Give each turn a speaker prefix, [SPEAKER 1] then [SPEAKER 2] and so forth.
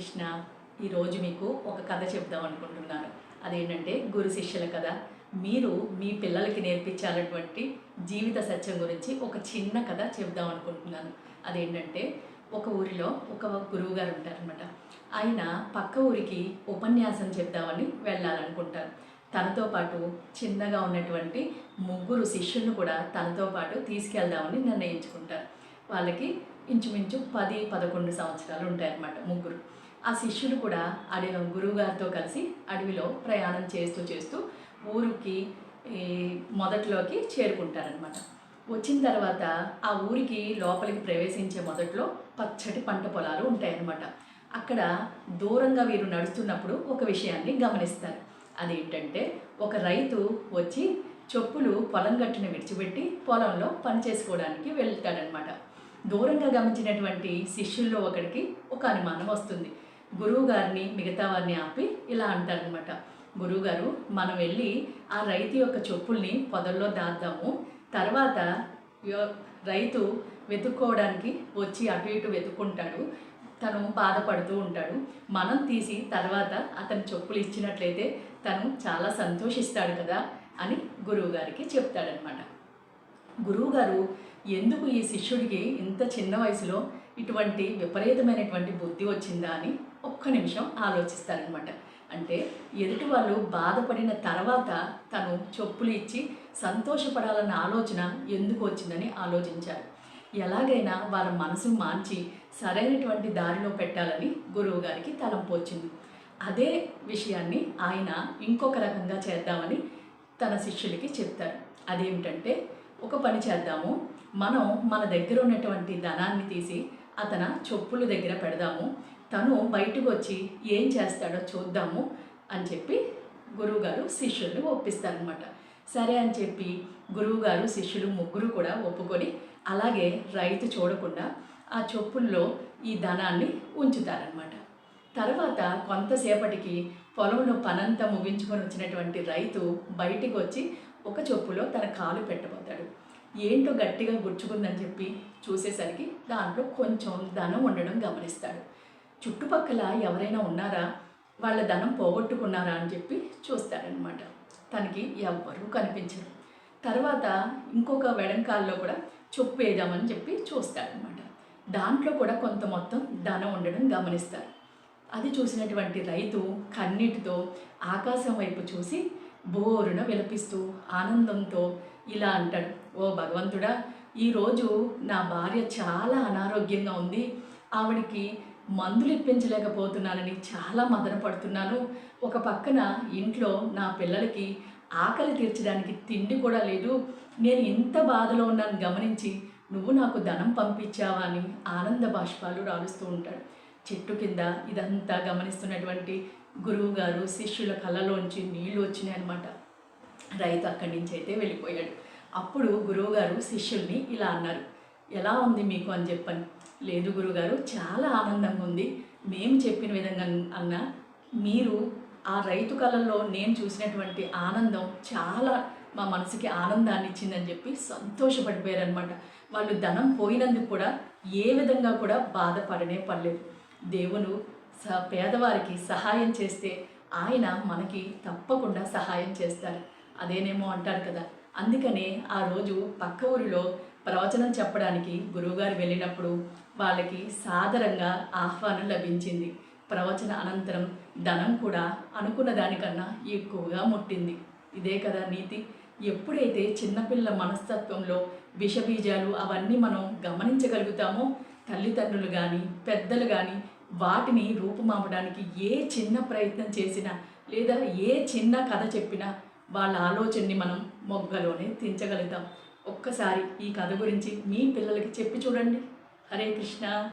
[SPEAKER 1] కృష్ణ ఈరోజు మీకు ఒక కథ చెప్దాం అనుకుంటున్నాను. అదేంటంటే గురు శిష్యుల కథ. మీరు మీ పిల్లలకి నేర్పించాలటువంటి జీవిత సత్యం గురించి ఒక చిన్న కథ చెప్దాం అనుకుంటున్నాను. అదేంటంటే ఒక ఊరిలో ఒక గురువు గారు ఉంటారనమాట ఆయన పక్క ఊరికి ఉపన్యాసం చెప్దామని వెళ్ళాలనుకుంటారు. తనతో పాటు చిన్నగా ఉన్నటువంటి ముగ్గురు శిష్యులను కూడా తనతో పాటు తీసుకెళ్దామని నిర్ణయించుకుంటారు. వాళ్ళకి ఇంచుమించు పది పదకొండు సంవత్సరాలు ఉంటాయన్నమాట ముగ్గురు. ఆ శిష్యులు కూడా అడవి గురువుగారితో కలిసి అడవిలో ప్రయాణం చేస్తూ చేస్తూ ఊరికి ఈ మొదట్లోకి చేరుకుంటారనమాట వచ్చిన తర్వాత ఆ ఊరికి లోపలికి ప్రవేశించే మొదట్లో పచ్చటి పంట పొలాలు ఉంటాయన్నమాట. అక్కడ దూరంగా వీరు నడుస్తున్నప్పుడు ఒక విషయాన్ని గమనిస్తారు. అదేంటంటే ఒక రైతు వచ్చి చెప్పులు పొలం గట్టున విడిచిపెట్టి పొలంలో పని చేసుకోవడానికి వెళ్తాడనమాట దూరంగా గమనించినటువంటి శిష్యుల్లో ఒకరికి ఒక అనుమానం వస్తుంది. గురువు గారిని మిగతా వారిని ఆపి ఇలా అంటారనమాట గురువుగారు మనం వెళ్ళి ఆ రైతు యొక్క చెప్పుల్ని పొదల్లో దాద్దాము. తర్వాత రైతు వెతుక్కోవడానికి వచ్చి అటు ఇటు వెతుక్కుంటాడు. తను బాధపడుతూ ఉంటాడు. మనం తీసి తర్వాత అతని చెప్పులు ఇచ్చినట్లయితే తను చాలా సంతోషిస్తాడు కదా అని గురువుగారికి చెప్తాడనమాట గురువుగారు ఎందుకు ఈ శిష్యుడికి ఇంత చిన్న వయసులో ఇటువంటి విపరీతమైనటువంటి బుద్ధి వచ్చిందా? అని ఒక్క నిమిషం ఆలోచిస్తారనమాట అంటే ఎదుటి వాళ్ళు బాధపడిన తర్వాత తను చెప్పులు ఇచ్చి సంతోషపడాలన్న ఆలోచన ఎందుకు వచ్చిందని ఆలోచించారు. ఎలాగైనా వాళ్ళ మనసు మార్చి సరైనటువంటి దారిలో పెట్టాలని గురువు గారికి తలంపు వచ్చింది. అదే విషయాన్ని ఆయన ఇంకొక రకంగా చేద్దామని తన శిష్యులకి చెప్తారు. అదేమిటంటే ఒక పని చేద్దాము. మనం మన దగ్గర ఉన్నటువంటి ధనాన్ని తీసి అతన చెప్పుల దగ్గర పెడదాము. తను బయటకు వచ్చి ఏం చేస్తాడో చూద్దాము అని చెప్పి గురువుగారు శిష్యుల్ని ఒప్పిస్తారనమాట సరే అని చెప్పి గురువుగారు శిష్యులు ముగ్గురు కూడా ఒప్పుకొని అలాగే రైతు చూడకుండా ఆ చెప్పుల్లో ఈ ధనాన్ని ఉంచుతారనమాట తర్వాత కొంతసేపటికి పొలంలో పనంతా ముగించుకొని వచ్చినటువంటి రైతు బయటికి వచ్చి ఒక చెప్పులో తన కాలు పెట్టబోతాడు. ఏంటో గట్టిగా గుచ్చుకుందని చెప్పి చూసేసరికి దాంట్లో కొంచెం ధనం ఉండడం గమనిస్తాడు. చుట్టుపక్కల ఎవరైనా ఉన్నారా? వాళ్ళ ధనం పోగొట్టుకున్నారా అని చెప్పి చూస్తాడనమాట తనకి ఎవ్వరూ కనిపించరు. తర్వాత ఇంకొక వెడంకాల్లో కూడా చొప్పు వేద్దామని చెప్పి చూస్తాడనమాట దాంట్లో కూడా కొంత మొత్తం ధనం ఉండడం గమనిస్తారు. అది చూసినటువంటి రైతు కన్నీటితో ఆకాశం వైపు చూసి బోరున విలపిస్తూ ఆనందంతో ఇలా అంటాడు. ఓ భగవంతుడా ఈరోజు నా భార్య చాలా అనారోగ్యంగా ఉంది. ఆవిడికి మందులు ఇప్పించలేకపోతున్నానని చాలా మదన పడుతున్నాను. ఒక పక్కన ఇంట్లో నా పిల్లలకి ఆకలి తీర్చడానికి తిండి కూడా లేదు. నేను ఇంత బాధలో ఉన్నాను గమనించి నువ్వు నాకు ధనం పంపించావా అని ఆనంద బాష్పాలు రాలుస్తూ ఉంటాడు. చెట్టు కింద ఇదంతా గమనిస్తున్నటువంటి గురువు గారు శిష్యుల కళ్ళలోంచి నీళ్ళు వచ్చినాయి అనమాట రైతు అక్కడి నుంచి అయితే వెళ్ళిపోయాడు. అప్పుడు గురువుగారు శిష్యుల్ని ఇలా అన్నారు ఎలా ఉంది మీకు అని చెప్పని లేదు గురువుగారు చాలా ఆనందంగా ఉంది. మేము చెప్పిన విధంగా అన్న మీరు ఆ రైతు కళల్లో నేను చూసినటువంటి ఆనందం చాలా మా మనసుకి ఆనందాన్ని ఇచ్చిందని చెప్పి సంతోషపడిపోయారనమాట వాళ్ళు ధనం పోయినందుకు కూడా ఏ విధంగా కూడా బాధపడనే పడలేదు. దేవుడు పేదవారికి సహాయం చేస్తే ఆయన మనకి తప్పకుండా సహాయం చేస్తారు. అదేనేమో అంటారు కదా. అందుకనే ఆ రోజు పక్క ఊరిలో ప్రవచనం చెప్పడానికి గురువుగారు వెళ్ళినప్పుడు వాళ్ళకి సాదరంగా ఆహ్వానం లభించింది. ప్రవచన అనంతరం ధనం కూడా అనుకున్న దానికన్నా ఎక్కువగా ముట్టింది. ఇదే కదా నీతి. ఎప్పుడైతే చిన్నపిల్ల మనస్తత్వంలో విషబీజాలు అవన్నీ మనం గమనించగలుగుతామో తల్లిదండ్రులు కానీ పెద్దలు కానీ వాటిని రూపుమాపడానికి ఏ చిన్న ప్రయత్నం చేసినా లేదా ఏ చిన్న కథ చెప్పినా వాళ్ళ ఆలోచనని మనం మొగ్గలోనే తెంచగలుగుతాం ఒక్కసారి ఈ కథ గురించి మీ పిల్లలకి చెప్పి చూడండి. హరే కృష్ణ.